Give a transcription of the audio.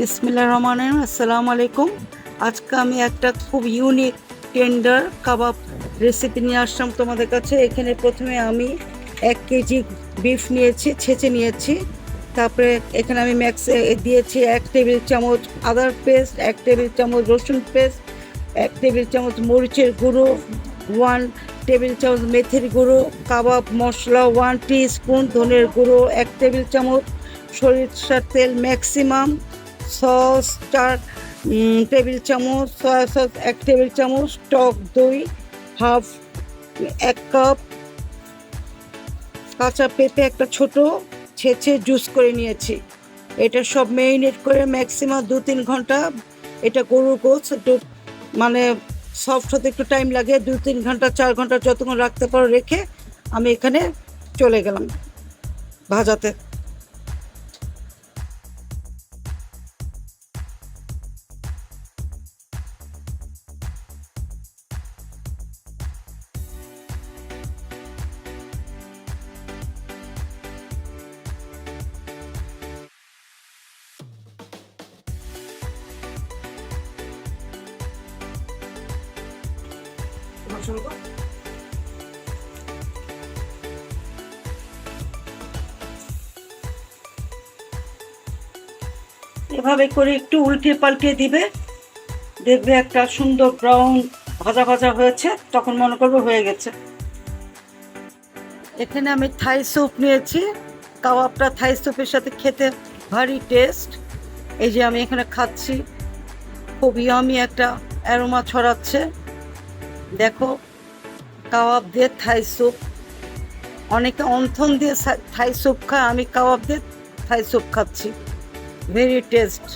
বিসমিল্লা রহমান রহিম, আসসালামু আলাইকুম আজকে আমি একটা খুব ইউনিক টেন্ডার কাবাব রেসিপি নিয়ে আসলাম তোমাদের কাছে। এখানে প্রথমে আমি এক কেজি বিফ নিয়েছি ছেঁচে নিয়েছি। তারপরে এখানে আমি ম্যাক্স দিয়েছি এক টেবিল চামচ আদার পেস্ট এক টেবিল চামচ রসুন পেস্ট এক টেবিল চামচ মরিচের গুঁড়ো ওয়ান টেবিল চামচ মেথির গুঁড়ো কাবাব মশলা ওয়ান টি স্পুন ধনের গুঁড়ো এক টেবিল চামচ সরিষার তেল ম্যাক্সিমাম সস, চার টেবিল চামচ সয়া সস এক টেবিল চামচ, টক দই হাফ এক কাপ কাঁচা পেঁপে একটা ছোট ছেঁচে জুস করে নিয়েছি। এটা সব মেরিনেট করে ম্যাক্সিমাম দু তিন ঘণ্টা এটা গরুর গোছ একটু মানে সফট হতে একটু টাইম লাগে, দু তিন ঘণ্টা, চার ঘণ্টা যতক্ষণ রাখতে পারো রেখে আমি এখানে চলে গেলাম ভাজাতে। এভাবে করে একটু উল্টে পাল্টে দিবে। দেখবে একটা সুন্দর ব্রাউন ভাজা ভাজা হয়েছে, তখন মনে করবে হয়ে গেছে। এখানে আমি থাই স্যুপ নিয়েছি। কাবাবটা থাই স্যুপের সাথে খেতে ভারী টেস্ট এই যে আমি এখানে খাচ্ছি। খুব ইয়ামি একটা অ্যারোমা ছড়াচ্ছে। দেখো, কাবাব দিয়ে থাই স্যুপ। অনেকে অন্থন দিয়ে থাই স্যুপ খায়, আমি কাবাব দিয়ে থাই স্যুপ খাচ্ছি। Very taste